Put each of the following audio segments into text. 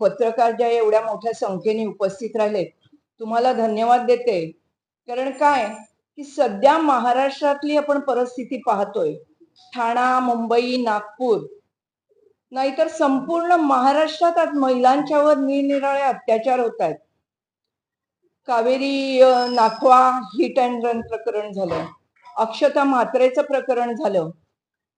पत्रकार ज्या एवढ्या मोठ्या संख्येने उपस्थित राहिले तुम्हाला धन्यवाद देते. कारण काय? की सध्या महाराष्ट्रातली आपण परिस्थिती पाहतोय. ठाणा मुंबई नागपूर. नाहीतर संपूर्ण महाराष्ट्रात आज महिलांच्यावर निरनिराळे अत्याचार होत आहेत. Kaveri Nakhwa hit and run प्रकरण झालं. अक्षता म्हात्रेचं प्रकरण झालं.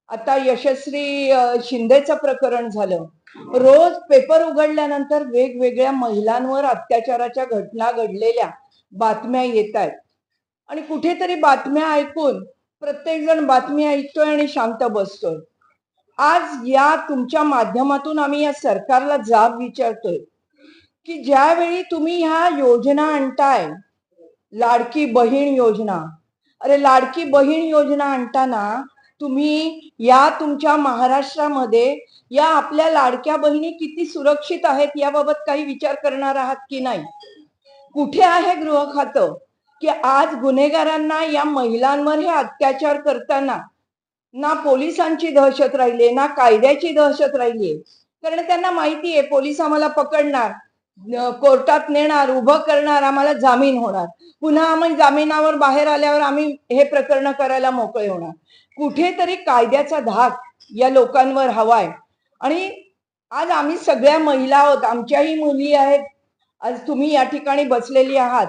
आता यशस्वी शिंदेचं प्रकरण झालं. रोज पेपर उघडल्यानंतर वेगवेगळ्या महिलांवर अत्याचाराच्या घटना घडलेल्या बातम्या येत आहेत. आणि कुठेतरी बातम्या ऐकून प्रत्येक जण बातमी ऐकतोय आणि शांत बसतोय. आज या तुमच्या माध्यमातून आम्ही या सरकारला जाब विचारतोय की ज्यावेळी तुम्ही ह्या योजना आणताय लाडकी बहीण योजना अरे लाडकी बहीण योजना आणताना तुम्ही या तुमच्या महाराष्ट्रामध्ये या आपल्या लाडक्या बहिणी किती सुरक्षित आहेत याबाबत काही विचार करणार आहात की नाही? कुठे आहे गृह खातं? की आज गुन्हेगारांना या महिलांवर हे अत्याचार करताना ना पोलिसांची दहशत राहिली ना कायद्याची दहशत राहिली कारण त्यांना माहिती आहे पोलीस आम्हाला पकडणार कोर्टात नेणार उभं करणार आम्हाला जामीन होणार. पुन्हा आम्ही जामिनावर बाहेर आल्यावर आम्ही हे प्रकरण करायला मोकळे होणार. कुठेतरी कायद्याचा धाक या लोकांवर हवाय. आणि आज आम्ही सगळ्या महिला आहोत आमच्याही मुली आहेत आज तुम्ही या ठिकाणी बसलेली आहात.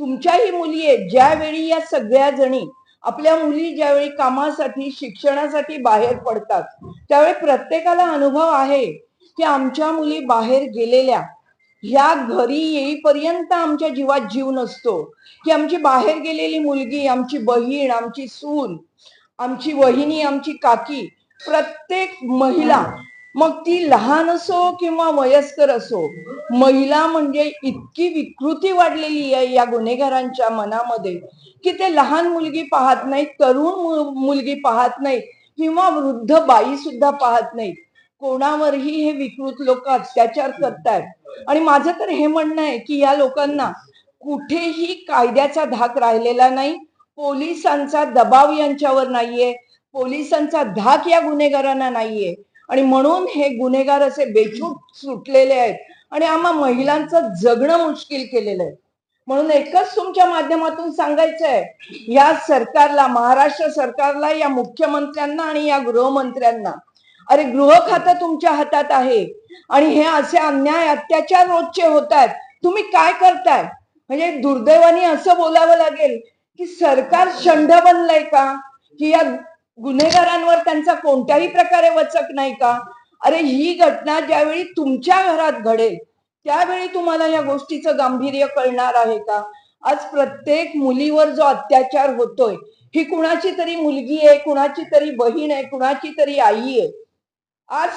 तुमच्याही मुली आहेत ज्यावेळी या सगळ्या जणी आपल्या मुली ज्यावेळी कामासाठी शिक्षणासाठी बाहेर पडतात त्यावेळी प्रत्येकाला अनुभव आहे की आमच्या मुली बाहेर गेलेल्या ह्या घरी येईपर्यंत आमच्या जीवात जीव नसतो. की आमची बाहेर गेलेली मुलगी आमची बहीण आमची सून आमची वहिनी आमची काकी प्रत्येक महिला मग ती लहान असो किंवा वयस्कर असो महिला म्हणजे इतकी विकृती वाढलेली आहे या गुन्हेगारांच्या मनामध्ये की ते लहान मुलगी पाहत नाहीत तरुण मुलगी पाहत नाही किंवा वृद्ध बाई सुद्धा पाहत नाहीत कोणावरही हे विकृत लोक अत्याचार करतायत. आणि माझं तर हे म्हणणं आहे की या लोकांना कुठेही कायद्याचा धाक राहिलेला नाही पोलिसांचा दबाव यांच्यावर नाहीये. पोलिसांचा धाक या गुन्हेगारांना नाहीये. आणि म्हणून हे गुन्हेगार असे बेछूट सुटलेले आहेत. आणि आम्हा महिलांचं जगणं मुश्किल केलेलं आहे. म्हणून एकच तुमच्या माध्यमातून सांगायचं आहे या सरकारला महाराष्ट्र सरकारला या मुख्यमंत्र्यांना आणि या गृहमंत्र्यांना. अरे गृह खातं तुमच्या हातात आहे. आणि हे असे अन्याय अत्याचार रोजचे होत आहेत तुम्ही काय करताय? म्हणजे दुर्दैवाने असं बोलावं लागेल. की सरकार शंड बनलंय का? की या गुन्हेगारांवर त्यांचा कोणत्याही प्रकारे वचक नाही का? अरे ही घटना ज्यावेळी तुमच्या घरात घडेल त्यावेळी तुम्हाला या गोष्टीचं गांभीर्य कळणार आहे का? आज प्रत्येक मुलीवर जो अत्याचार होतोय ही कुणाची तरी मुलगी आहे कुणाची तरी बहीण आहे कुणाची तरी आई आहे. आज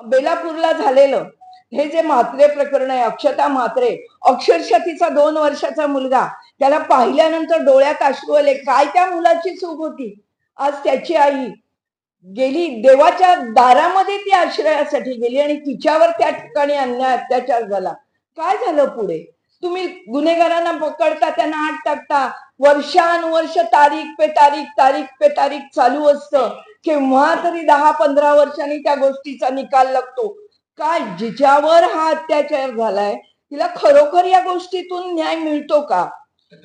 बेलापूरला झालेलं हे जे म्हात्रे प्रकरण आहे अक्षता म्हात्रे अक्षरशः तिचा दोन वर्षाचा मुलगा. त्याला पाहिल्यानंतर डोळ्यात अश्रू आले काय त्या मुलाची चूक होती? आज त्याची आई गेली देवाच्या दारामध्ये ती आश्रयासाठी गेली आणि तिच्यावर त्या ठिकाणी अन्याय अत्याचार झाला. काय झालं पुढे? तुम्ही गुन्हेगारांना पकडता त्यांना आठ टाकता. वर्षानुवर्ष तारीख पे तारीख तारीख पे तारीख चालू असतं. केव्हा तरी दहा पंधरा वर्षांनी त्या गोष्टीचा निकाल लागतो. का जिच्यावर हा अत्याचार झालाय? तिला खरोखर या गोष्टीतून न्याय मिळतो का?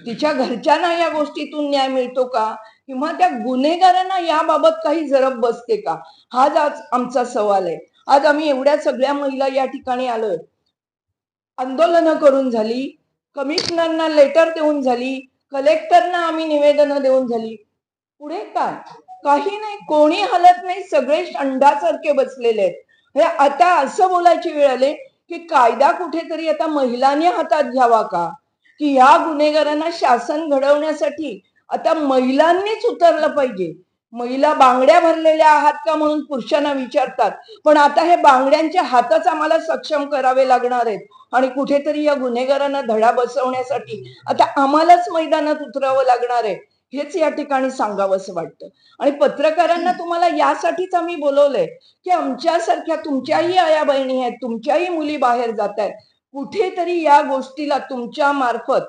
तिच्या घरच्यांना या गोष्टीतून न्याय मिळतो का? किंवा त्या गुन्हेगारांना याबाबत काही जरब बसते का? हाच आज आमचा सवाल आहे. आज आम्ही एवढ्या सगळ्या महिला या ठिकाणी आलोय. आंदोलनं करून झाली कमिशनरना लेटर देऊन झाली कलेक्टरना आम्ही निवेदनं देऊन झाली. पुढे काय? काही नाही कोणी हलत नाही सगळे अंडासारखे बसलेले आहेत. हे आता असं बोलायची वेळ आले की कायदा कुठेतरी आता महिलांनी हातात घ्यावा का? की या गुन्हेगारांना शासन घडवण्यासाठी आता महिलांनीच उतरलं पाहिजे. महिला बांगड्या भरलेल्या आहात का म्हणून पुरुषांना विचारतात. पण आता हे बांगड्यांच्या हातच आम्हाला सक्षम करावे लागणार आहेत. आणि कुठेतरी या गुन्हेगारांना धडा बसवण्यासाठी आता आम्हालाच मैदानात उतरावं लागणार आहे. हेच या ठिकाणी सांगावंसं वाटतं. आणि पत्रकारांना तुम्हाला यासाठीच आम्ही बोलवलंय की आमच्यासारख्या तुमच्याही आया बहिणी आहेत तुमच्याही मुली बाहेर जात आहेत कुठेतरी या गोष्टीला तुमच्या मार्फत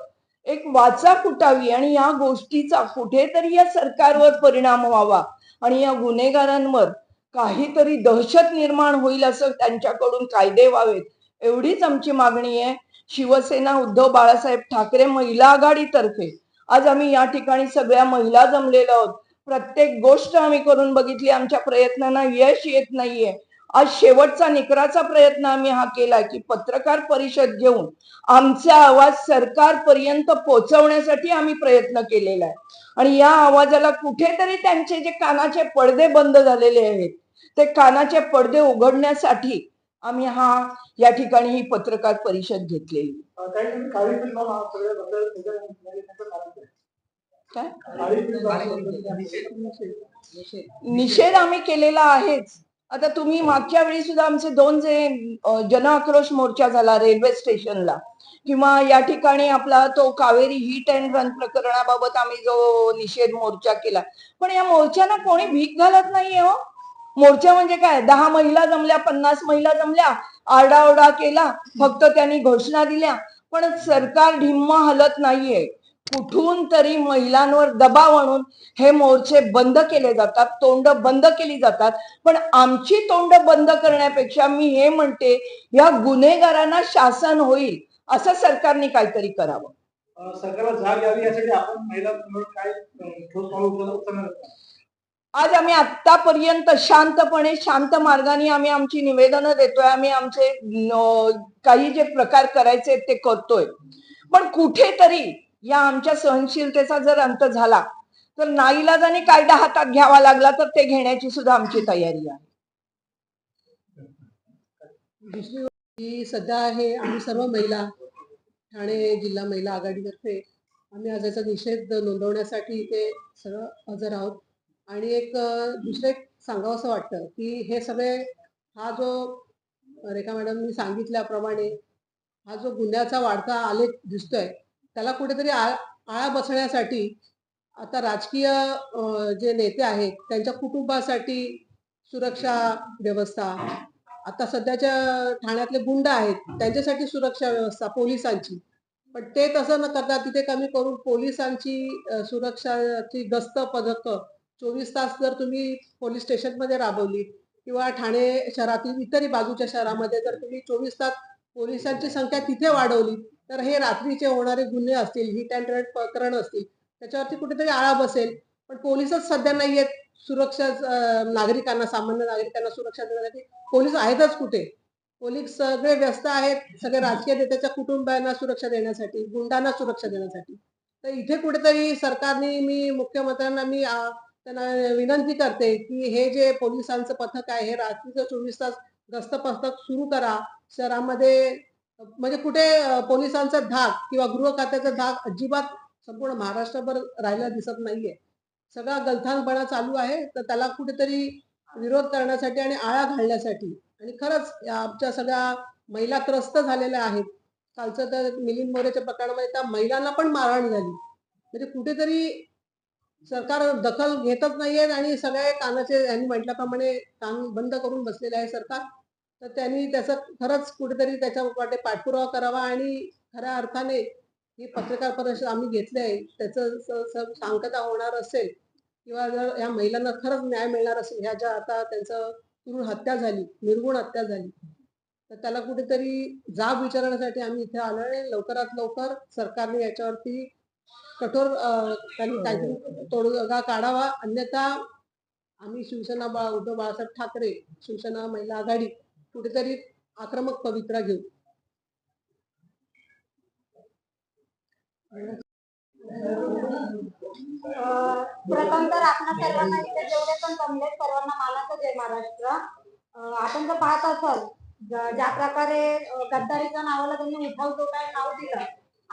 एक वाचा फुटावी आणि या गोष्टीचा कुठेतरी या सरकारवर परिणाम व्हावा आणि या गुन्हेगारांवर काहीतरी दहशत निर्माण होईल असं त्यांच्याकडून कायदे व्हावेत एवढीच आमची मागणी आहे. शिवसेना उद्धव बाळासाहेब ठाकरे महिला आघाडीतर्फे आज आम्ही या ठिकाणी सगळ्या महिला जमलेलो आहोत. प्रत्येक गोष्ट आम्ही करून बघितली आमच्या प्रयत्नांना यश येत नाहीये. आज शेवटचा निकराचा प्रयत्न आम्ही हा केला की पत्रकार परिषद घेऊन आमचा आवाज सरकारपर्यंत पोहोचवण्यासाठी आम्ही प्रयत्न केलेला आहे. आणि या आवाजाला कुठेतरी त्यांचे जे कानाचे पडदे बंद झालेले आहेत ते कानाचे पडदे उघडण्यासाठी आम्ही हा या ठिकाणी ही पत्रकार परिषद घेतलेली. काय? निषेध. आम्ही केलेला आहेच. आता तुम्ही मागच्या वेळी सुद्धा आमचे दोन जे जन आक्रोश मोर्चा झाला रेल्वे स्टेशनला किंवा या ठिकाणी आपला तो कावेरी हिट अँड रन प्रकरणाबाबत आम्ही जो निषेध मोर्चा केला पण या मोर्चाला कोणी भीक घालत नाहीये हो. मोर्चा म्हणजे काय? दहा महिला जमल्या पन्नास महिला जमल्या आरडाओरडा केला फक्त त्यांनी घोषणा दिल्या. पण सरकार ढिम्म हलत नाहीये. कुठून तरी महिलांवर दबाव आणून हे मोर्चे बंद केले जातात तोंड बंद केली जातात. पण आमची तोंड बंद करण्यापेक्षा मी हे म्हणते या गुन्हेगारांना शासन होईल असं सरकारने काहीतरी करावं. सरकारला जाग यावी यासाठी आपण महिला काय ठोस पाऊल उचलणार? आज आम्ही आतापर्यंत शांतपणे शांत मार्गाने आम्ही आमची निवेदनं देतोय. आम्ही आमचे काही जे प्रकार करायचे ते करतोय. पण कुठेतरी या आमच्या सहनशीलतेचा जर अंत झाला तर नाईलाजाने कायदा हातात घ्यावा लागला तर ते घेण्याची सुद्धा आमची तयारी आहे. दुसरी सध्या आहे आम्ही सर्व महिला ठाणे जिल्हा महिला आघाडीतर्फे आम्ही आज याचा निषेध नोंदवण्यासाठी इथे सगळं हजर आहोत. आणि एक दुसरं एक सांगावं असं वाटतं की हे सगळे हा जो रेखा मॅडमनी सांगितल्याप्रमाणे हा जो गुन्ह्याचा वाढता आलेख दिसतोय त्याला कुठेतरी आळ आळा बसण्यासाठी आता राजकीय जे नेते आहेत त्यांच्या कुटुंबासाठी सुरक्षा व्यवस्था आता सध्याच्या ठाण्यातले गुंड आहेत त्यांच्यासाठी सुरक्षा व्यवस्था पोलिसांची. पण ते तसं न करता तिथे कमी करून पोलिसांची सुरक्षाची गस्त पदक चोवीस तास जर तुम्ही पोलीस स्टेशनमध्ये राबवली किंवा ठाणे शहरातील इतरही बाजूच्या शहरामध्ये जर तुम्ही चोवीस तास पोलिसांची संख्या तिथे वाढवली तर हे रात्रीचे होणारे गुन्हे असतील हिट अँड रेड प्रकरण असतील त्याच्यावरती कुठेतरी आळा बसेल. पण पोलीसच सध्या नाही आहेत. सुरक्षा नागरिकांना सामान्य नागरिकांना सुरक्षा देण्यासाठी पोलीस आहेतच कुठे? पोलीस सगळे व्यस्त आहेत. सगळे राजकीय नेत्याच्या कुटुंबांना सुरक्षा देण्यासाठी गुंडांना सुरक्षा देण्यासाठी. तर इथे कुठेतरी सरकारने मी मुख्यमंत्र्यांना मी त्यांना विनंती करते की हे जे पोलिसांचं पथक आहे हे रात्रीचं चोवीस तास गस्त पथक सुरू करा. शहरामध्ये म्हणजे कुठे पोलिसांचा धाक किंवा गृह खात्याचा धाक अजिबात संपूर्ण महाराष्ट्रभर राहिला दिसत नाहीये. सगळा गलथानपणा चालू आहे तर त्याला कुठेतरी विरोध करण्यासाठी आणि आळा घालण्यासाठी. आणि खरंच या आमच्या सगळ्या महिला त्रस्त झालेल्या आहेत. कालचं तर मिलिंद मोरेच्या प्रकरणामध्ये त्या महिलांना पण मारहाण झाली. म्हणजे कुठेतरी सरकार दखल घेतच नाहीये आणि सगळे कानाचे यांनी म्हटल्याप्रमाणे कान बंद करून बसलेले आहे सरकार. तर त्यांनी त्याचा खरंच कुठेतरी त्याच्या वाटे पाठपुरावा करावा आणि खऱ्या अर्थाने ही पत्रकार परिषद आम्ही घेतली आहे त्याचं स- सांगता होणार असेल किंवा जर या महिलांना खरंच न्याय मिळणार असेल ह्या ज्या आता त्यांचं क्रूर हत्या झाली निर्गुण हत्या झाली तर त्याला कुठेतरी जाब विचारण्यासाठी आम्ही इथे आलो आहे लवकरात लवकर सरकारने याच्यावरती कठोर त्यांनी काहीतरी तोडगा काढावा. अन्यथा आम्ही शिवसेना बा उद्धव बाळासाहेब ठाकरे शिवसेना महिला आघाडी कुठेतरी आक्रमक पवित्रा घेऊ. प्रथम तर आपण सर्वांना इथे जेवढे पण जमले सर्वांना मानाचं जय महाराष्ट्र. आपण जर पाहत असाल ज्या प्रकारे गद्दारीच्या नावाला त्यांनी उठाव काय नाव दिलं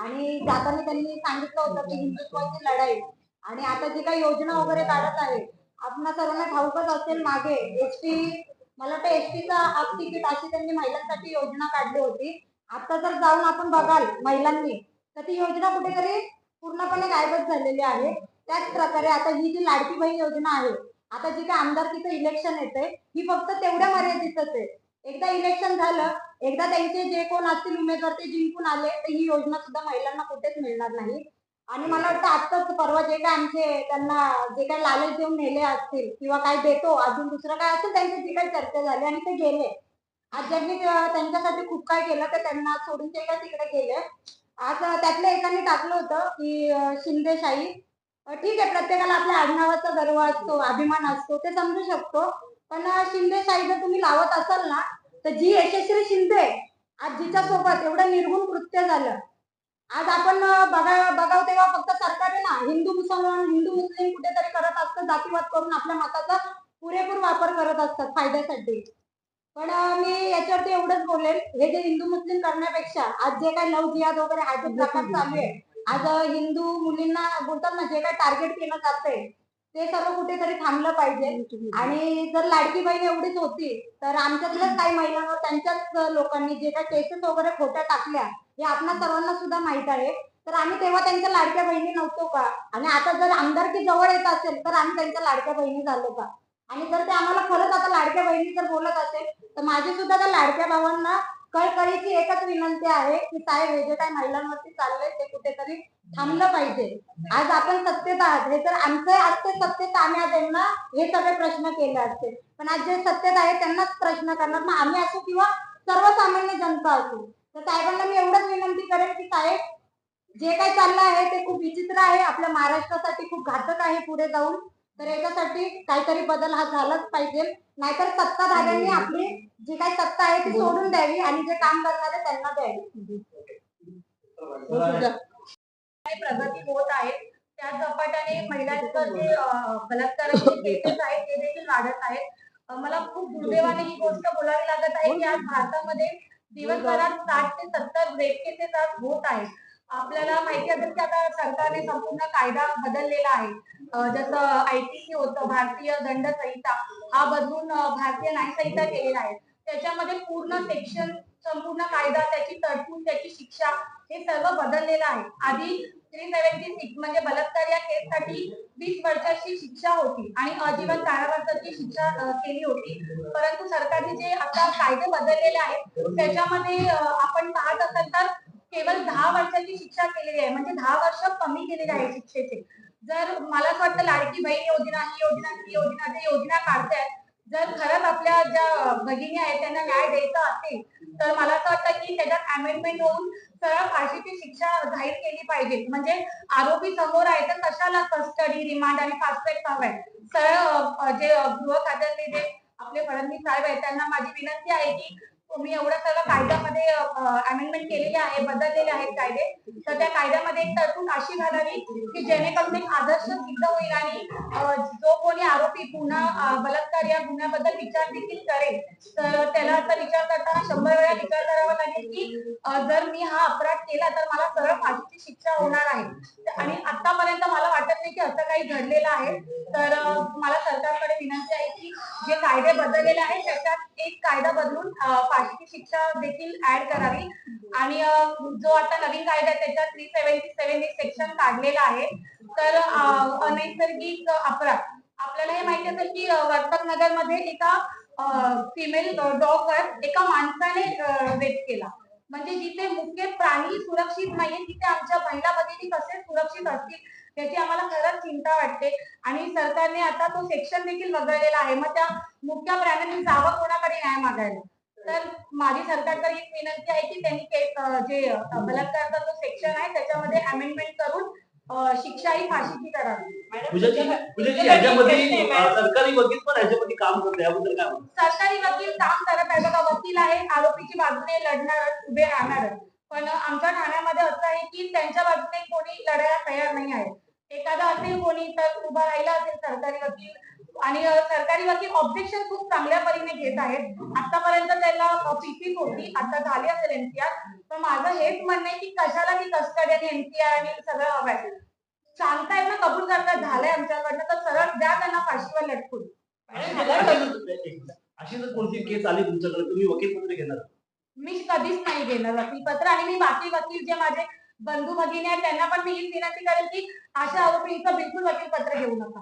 आणि जाताना त्यांनी सांगितलं होतं की हिंदुत्वाची लढाई. आणि आता जी काही योजना वगैरे काढत आहे आपणा सर्वांना ठाऊकच असेल मागे. एसटी मला वाटतं एसटीचा हाफ तिकीट अशी त्यांनी महिलांसाठी योजना काढली होती. आता जर जाऊन आपण बघाल महिलांनी तर ती योजना कुठेतरी पूर्णपणे गायबच झालेली आहे. त्याच प्रकारे आता ही जी लाडकी बहीण योजना आहे आता जी काही आमदारकीचं इलेक्शन येते ही फक्त तेवढ्या मर्यादितच आहे. एकदा इलेक्शन झालं एकदा त्यांचे जे कोण असतील उमेदवार ते जिंकून आले तर ही योजना सुद्धा महिलांना कुठेच मिळणार नाही. आणि मला वाटतं आताच परवा जे काय आमचे त्यांना जे काही लालच देऊन नेले असतील किंवा काय देतो अजून दुसरं काय असेल त्यांची जी काही चर्चा झाली आणि ते गेले. आज ज्यांनी त्यांच्यासाठी खूप काय केलं तर त्यांना सोडून ते काय तिकडे गेले. आज त्यातलं त्यातल्या एकाने टाकलं होतं की शिंदेशाही ठीक आहे प्रत्येकाला आपल्या आडनावाचा गर्व असतो अभिमान असतो ते समजू शकतो. पण शिंदेशाही जर तुम्ही लावत असाल ना तर जी यशस्वी शिंदे आज जिच्या सोबत एवढं निर्गुण कृत्य झालं. आज आपण बघा बघाव तेव्हा फक्त सरकार आहे ना हिंदू मुसलमान हिंदू मुस्लिम कुठेतरी करत असतं जातीवाद करून आपल्या मताचा पुरेपूर वापर करत असतात फायद्यासाठी. पण मी याच्यावरती एवढंच बोलेल हे जे हिंदू मुस्लिम करण्यापेक्षा आज जे काही लव जिहाद वगैरे हा जो प्रकार चालू आहे. आज हिंदू मुलींना बोलतात ना जे काही टार्गेट केलं जातंय ते सर्व कुठेतरी थांबलं पाहिजे. आणि जर लाडकी बहीण एवढीच होती तर आमच्यातल्याच काही महिलांवर त्यांच्याच लोकांनी जे काही केसेस वगैरे खोट्या टाकल्या हे आपल्या सर्वांना सुद्धा माहीत आहे. तर आम्ही तेव्हा त्यांच्या लाडक्या बहिणी नव्हतो का? आणि आता जर आमदारकी जवळ येत असेल तर आम्ही त्यांच्या लाडक्या बहिणी झालो का? आणि जर ते आम्हाला खरंच आता लाडक्या बहिणी जर बोलत असेल तर माझी सुद्धा त्या लाडक्या भावांना कळकळीची एकच विनंती आहे की साहेब हे जे काही महिलांवरती चाललंय ते कुठेतरी थांबलं पाहिजे. आज आपण सत्तेत आहात. हे तर आमचं असते सत्तेत आम्ही आज यांना हे सगळे प्रश्न केले असते. पण आज जे सत्तेत आहे त्यांनाच प्रश्न करणार. मग आम्ही असो किंवा सर्वसामान्य जनता असो. तर साहेबांना मी एवढंच विनंती करेन की साहेब जे काही चाललं आहे ते खूप विचित्र आहे. आपल्या महाराष्ट्रासाठी खूप घातक आहे पुढे जाऊन. तर याच्यासाठी काहीतरी बदल हा झालाच पाहिजे. नाहीतर सत्ताधाऱ्यांनी आपली जी काही सत्ता आहे ती सोडून द्यावी आणि जे काम करणार आहे त्यांना द्यावी. हो. काही प्रगती होत आहे. त्या झपाट्याने महिलांचं जे बलात्काराचे केसेस आहेत ते देखील वाढत आहेत. मला खूप दुर्दैवाने ही गोष्ट बोलावी लागत आहे की आज भारतामध्ये दिवसभरात साठ ते सत्तर रेप केसेस आज होत आहेत. आपल्याला माहिती असेल की आता सरकारने संपूर्ण कायदा बदललेला आहे. जसं आयपीसी होतं भारतीय दंड संहिता हा बदलून भारतीय न्याय संहिता केलेला आहे. त्याच्यामध्ये पूर्ण सेक्शन संपूर्ण कायदा त्याची तरतूद त्याची शिक्षा हे सर्व बदललेलं आहे. आधी थ्री सेव्हन्टी म्हणजे बलात्कार या केससाठी वीस वर्षाची शिक्षा होती आणि आजीवन कारावासाची शिक्षा केली होती. परंतु सरकारने जे आता कायदे बदललेले आहेत त्याच्यामध्ये आपण पाहत असाल तर केवळ दहा वर्षाची शिक्षा केलेली आहे. म्हणजे दहा वर्ष कमी केलेले आहे शिक्षेचे. जर मला असं वाटतं लाडकी बहीण योजना ही योजना ती योजना जे योजना काढतायत. जर खरंच आपल्या ज्या भगिनी आहेत त्यांना न्याय द्यायचा असेल तर मला असं वाटतं की त्याच्यात अमेंडमेंट होऊन सरळ फाशीची शिक्षा जाहीर केली पाहिजे. म्हणजे आरोपी समोर आहे तर कशाला कस्टडी रिमांड आणि फास्ट ट्रॅक हवाय सरळ जे गृह खात्याचे जे आपले फडणवीस साहेब आहेत त्यांना माझी विनंती आहे की तुम्ही एवढं सगळं कायद्यामध्ये अमेंडमेंट केलेले आहे बदललेले आहेत कायदे. तर त्या कायद्यामध्ये एक तरतूद अशी घालावी की जेणेकरून एक आदर्श सिद्ध होईल आणि जो कोणी आरोपी पुन्हा बलात्कार या गुन्ह्याबद्दल विचार देखील करेल तर त्याला आता विचार करताना शंभर वेळा विचार करावा लागेल की जर मी हा अपराध केला तर मला सरळ फाशीची शिक्षा होणार आहे. आणि आतापर्यंत मला वाटत नाही की असं काही घडलेलं आहे. तर मला सरकारकडे विनंती आहे की जे कायदे बदललेले आहेत त्याच्यात एक कायदा बदलून अ, शिक्षा देखील ऍड करावी. आणि जो आता नवीन कायदा त्याच्या थ्री सेव्हन्टी सेव्हन एक सेक्शन काढलेला आहे. तर अनैसर्गिक अपराध. आपल्याला हे माहिती असेल की वर्तक नगरमध्ये एका फिमेल डॉगवर एका माणसाने रेप केला. म्हणजे जिथे मुख्य प्राणी सुरक्षित नाहीये तिथे आमच्या महिला भगिनी कसे सुरक्षित असतील याची आम्हाला खरंच चिंता वाटते. आणि सरकारने आता तो सेक्शन देखील वगळलेला आहे. मग त्या मुख्य प्राण्यांनी जावं कोणाकडे न्याय मागायला? तर माझी सरकारकडे एक विनंती आहे की त्यांनी जे बलात्कारचा जो सेक्शन आहे त्याच्यामध्ये अमेंडमेंट करून शिक्षा ही फाशीची करावी. याच्यामध्ये सरकारी वकील पण याच्यामध्ये काम करतो याबद्दल काय म्हणतो? सरकारी वकील काम करत आहे. बघा वकील आहे आरोपीची बाजूने लढणार उभे राहणार पण आमच्या ठाण्यामध्ये असं आहे की त्यांच्या बाजूने कोणी लढायला तयार नाही आहे. एखादा असेल कोणी तर उभा राहिला असेल सरकारी वकील आणि सरकारी वकील ऑब्जेक्शन खूप चांगल्या परीने घेत आहेत. आतापर्यंत त्याला पीसीच होती आता झाली असेल एनसीआर पण माझं हेच म्हणणं आहे की कशाला ती कस्टडी आणि एनसीआर आणि सगळं हवंय सांगतायत ना कबूल करतात. झालंय आमच्याकडनं तर सरळ द्या त्यांना फाशीवर लटकून. अशी जर कोणती केस आली तुमच्याकडे तुम्ही वकील पत्र घेणार? मी कधीच नाही घेणार वकील पत्र आणि मी बाकी वकील जे माझे बंधू भगिनी आहेत त्यांना पण मी हीच विनंती करेल की अशा आरोपींचं बिलकुल वकील पत्र घेऊ नका.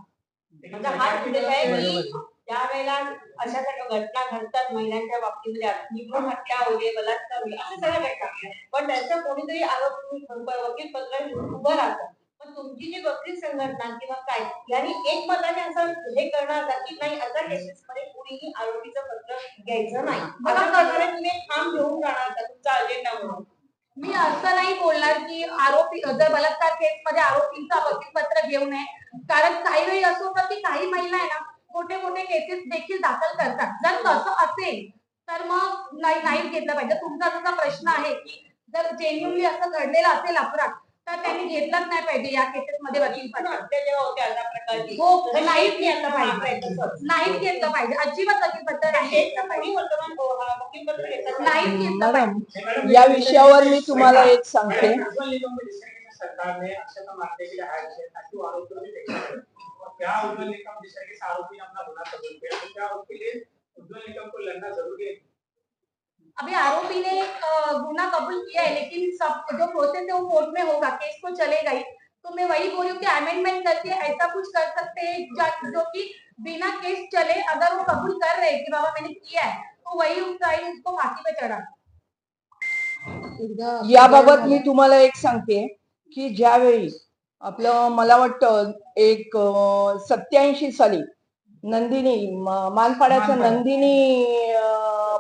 माझा हाच उद्देश आहे की त्यावेळेला अशा काही घटना घडतात महिलांच्या बाबतीमध्ये. निर्मूळ हत्या होते बलात्कार होईल अशा सगळ्या घटना पण त्यांचं कोणीतरी आरोपी वकील पत्र उभं राहतं. पण तुमची जी वकील संघटना किंवा काय यांनी एक मताने असं हे करणार का की नाही अशा केसेस मध्ये कुणीही आरोपीचं पत्र घ्यायचं नाही? अशा प्रकारे तुम्ही एक ठाम घेऊन जाणार का तुमचा अजेंडा म्हणून? मी असं नाही बोलणार की आरोपी जर बलात्कार केस मध्ये आरोपींचा वकीलपत्र घेऊ नये कारण काही वेळी असं होतं की काही महिला आहे ना मोठे मोठे केसेस देखील दाखल करतात. जर तसं असेल तर मग नाही घेतलं पाहिजे. तुमचा जसा प्रश्न आहे की जर जेन्युनली असं घडलेला असेल अपराध तर त्यांनी घेतलंच नाही पाहिजे. या केसेस मध्ये प्रकारची हो नाहीच घेतलं पाहिजे. मारताय तसंच. नाहीच घेतलं पाहिजे. अजिबात हा वकीलपत्र घेतात नाहीच घेतलं पाहिजे. या विषयावर मी तुम्हाला एक सांगते. उज्ज्वल निगम में जिस तरीके से सरकार ने अक्षता मारने के लिए हायर किया ताकि वो आरोप को देखे क्या आरोपी अपना गुनाह कबूल किया तो क्या उसके लिए आरोपी ने अ, गुनाह कबूल किया है लेकिन सब जो प्रोसेस है वो कोर्ट में होगा केस तो चलेगा ही। तो मैं वही बोली हूँ कि अमेंडमेंट करके ऐसा कुछ कर सकते हैं जा- कि बिना केस चले अगर वो कबूल कर रहे हैं कि बाबा मैंने किया है तो वही उसका उसको फांसी पे चढ़ा। याबाबत मी तुम्हाला एक सांगते की ज्यावेळी आपलं मला वाटतं एक सत्याऐंशी साली नंदिनी म- मानपाड्याचं मानपाडा. नंदिनी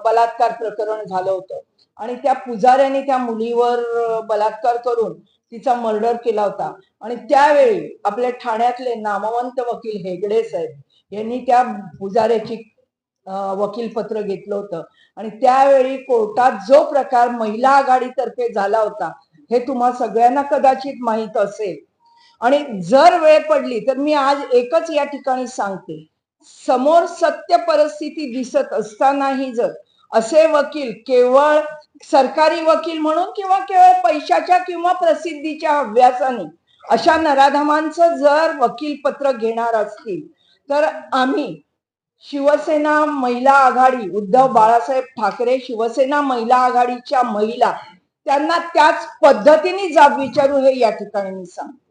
बलात्कार प्रकरण झालं होतं. आणि त्या पुजाऱ्याने त्या मुलीवर बलात्कार करून तिचा मर्डर केला होता. आणि त्यावेळी आपल्या ठाण्यातले नामवंत वकील हेगडे साहेब यांनी त्या पुजाऱ्याची वकील पत्र घेतलं होतं. आणि त्यावेळी कोर्टात जो प्रकार महिला आघाडीतर्फे झाला होता हे तुम्हा सगळ्यांना कदाचित माहीत असेल. आणि जर वेळ पडली तर मी आज एकच या ठिकाणी सांगते. समोर सत्य परिस्थिती दिसत असतानाही जर असे वकील केवळ सरकारी वकील म्हणून किंवा केवळ पैशाच्या किंवा प्रसिद्धीच्या हव्यासाने अशा नराधमांचं जर वकील पत्र घेणार असतील तर आम्ही शिवसेना महिला आघाडी उद्धव बाळासाहेब ठाकरे शिवसेना महिला आघाडीच्या महिला त्यांना त्याच पद्धतीने जाब विचारू हे या ठिकाणी मी सांगते.